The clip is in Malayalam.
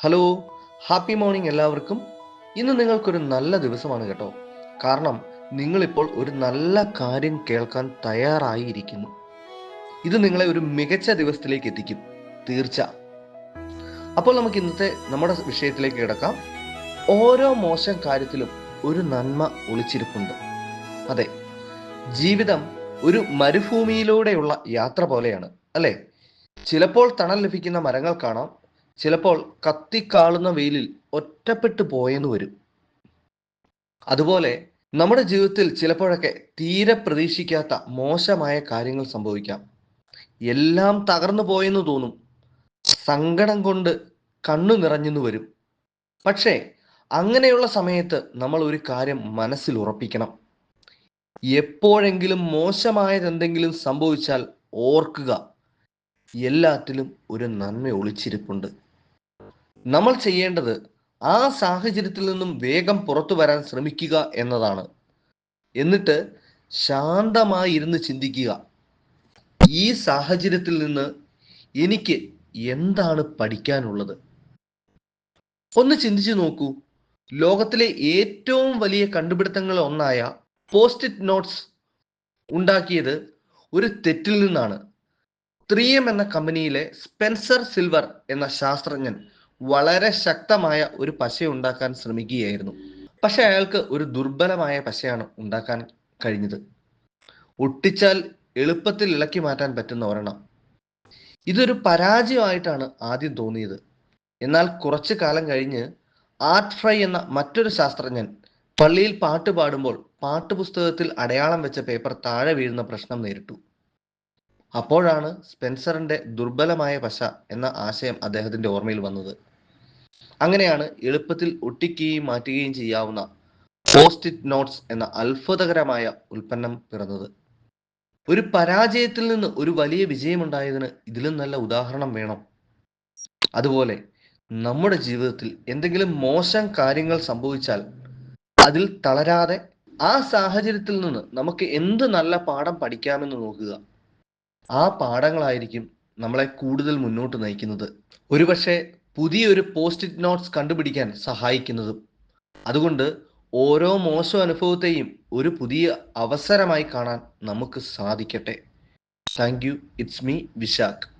ഹലോ ഹാപ്പി മോർണിംഗ് എല്ലാവർക്കും. ഇന്ന് നിങ്ങൾക്കൊരു നല്ല ദിവസമാണ് കേട്ടോ. കാരണം നിങ്ങളിപ്പോൾ ഒരു നല്ല കാര്യം കേൾക്കാൻ തയ്യാറായിരിക്കുന്നു. ഇത് നിങ്ങളെ ഒരു മികച്ച ദിവസത്തിലേക്ക് എത്തിക്കും. തീർച്ച. അപ്പോൾ നമുക്ക് ഇന്നത്തെ നമ്മുടെ വിഷയത്തിലേക്ക് കിടക്കാം. ഓരോ മോശം കാര്യത്തിലും ഒരു നന്മ ഒളിച്ചിരിപ്പുണ്ട്. അതെ ജീവിതം ഒരു മരുഭൂമിയിലൂടെയുള്ള യാത്ര പോലെയാണ് അല്ലേ? ചിലപ്പോൾ തണൽ ലഭിക്കുന്ന മരങ്ങൾ കാണാം ചിലപ്പോൾ കത്തിക്കാളുന്ന വെയിലിൽ ഒറ്റപ്പെട്ടു പോയെന്ന് വരും. അതുപോലെ നമ്മുടെ ജീവിതത്തിൽ ചിലപ്പോഴൊക്കെ തീരെ പ്രതീക്ഷിക്കാത്ത മോശമായ കാര്യങ്ങൾ സംഭവിക്കാം. എല്ലാം തകർന്നു പോയെന്ന് തോന്നും. സങ്കടം കൊണ്ട് കണ്ണു നിറഞ്ഞെന്ന് വരും. പക്ഷേ അങ്ങനെയുള്ള സമയത്ത് നമ്മൾ ഒരു കാര്യം മനസ്സിൽ ഉറപ്പിക്കണം. എപ്പോഴെങ്കിലും മോശമായതെന്തെങ്കിലും സംഭവിച്ചാൽ ഓർക്കുക. എല്ലാത്തിലും ഒരു നന്മ ഒളിച്ചിരിപ്പുണ്ട്. നമ്മൾ ചെയ്യേണ്ടത് ആ സാഹചര്യത്തിൽ നിന്നും വേഗം പുറത്തു വരാൻ ശ്രമിക്കുക എന്നതാണ്. എന്നിട്ട് ശാന്തമായി ഇരുന്ന് ചിന്തിക്കുക. ഈ സാഹചര്യത്തിൽ നിന്ന് എനിക്ക് എന്താണ് പഠിക്കാനുള്ളത്? ഒന്ന് ചിന്തിച്ചു നോക്കൂ. ലോകത്തിലെ ഏറ്റവും വലിയ കണ്ടുപിടുത്തങ്ങളിൽ ഒന്നായ പോസ്റ്റിറ്റ് നോട്ട്സ് ഉണ്ടാക്കിയത് ഒരു തെറ്റിൽ നിന്നാണ്. ത്രീ എം എന്ന കമ്പനിയിലെ സ്പെൻസർ സിൽവർ എന്ന ശാസ്ത്രജ്ഞൻ വളരെ ശക്തമായ ഒരു പശ ഉണ്ടാക്കാൻ ശ്രമിക്കുകയായിരുന്നു. പക്ഷെ അയാൾക്ക് ഒരു ദുർബലമായ പശയാണ് ഉണ്ടാക്കാൻ കഴിഞ്ഞത്. ഒട്ടിച്ചാൽ എളുപ്പത്തിൽ ഇളക്കി മാറ്റാൻ പറ്റുന്ന ഒരെണ്ണം. ഇതൊരു പരാജയമായിട്ടാണ് ആദ്യം തോന്നിയത്. എന്നാൽ കുറച്ചു കാലം കഴിഞ്ഞ് ആർട്ട് ഫ്രൈ എന്ന മറ്റൊരു ശാസ്ത്രജ്ഞൻ പള്ളിയിൽ പാട്ട് പാടുമ്പോൾ പാട്ടുപുസ്തകത്തിൽ അടയാളം വെച്ച പേപ്പർ താഴെ വീഴുന്ന പ്രശ്നം നേരിട്ടു. അപ്പോഴാണ് സ്പെൻസറിന്റെ ദുർബലമായ പശ എന്ന ആശയം അദ്ദേഹത്തിന്റെ ഓർമ്മയിൽ വന്നത്. അങ്ങനെയാണ് എളുപ്പത്തിൽ ഒട്ടിക്കുകയും മാറ്റുകയും ചെയ്യാവുന്ന പോസ്റ്റിറ്റ് നോട്ട്സ് എന്ന അത്ഭുതകരമായ ഉൽപ്പന്നം പിറന്നത്. ഒരു പരാജയത്തിൽ നിന്ന് ഒരു വലിയ വിജയമുണ്ടായതിന് ഇതിലും നല്ല ഉദാഹരണം വേണം. അതുപോലെ നമ്മുടെ ജീവിതത്തിൽ എന്തെങ്കിലും മോശം കാര്യങ്ങൾ സംഭവിച്ചാൽ അതിൽ തളരാതെ ആ സാഹചര്യത്തിൽ നിന്ന് നമുക്ക് എന്ത് നല്ല പാഠം പഠിക്കാമെന്ന് നോക്കുക. ആ പാഠങ്ങളായിരിക്കും നമ്മളെ കൂടുതൽ മുന്നോട്ട് നയിക്കുന്നത്. ഒരുപക്ഷെ പുതിയൊരു പോസ്റ്റ് നോട്ട്സ് കണ്ടുപിടിക്കാൻ സഹായിക്കുന്നതും. അതുകൊണ്ട് ഓരോ മോശം അനുഭവത്തെയും ഒരു പുതിയ അവസരമായി കാണാൻ നമുക്ക് സാധിക്കട്ടെ. Thank you it's me Vishakh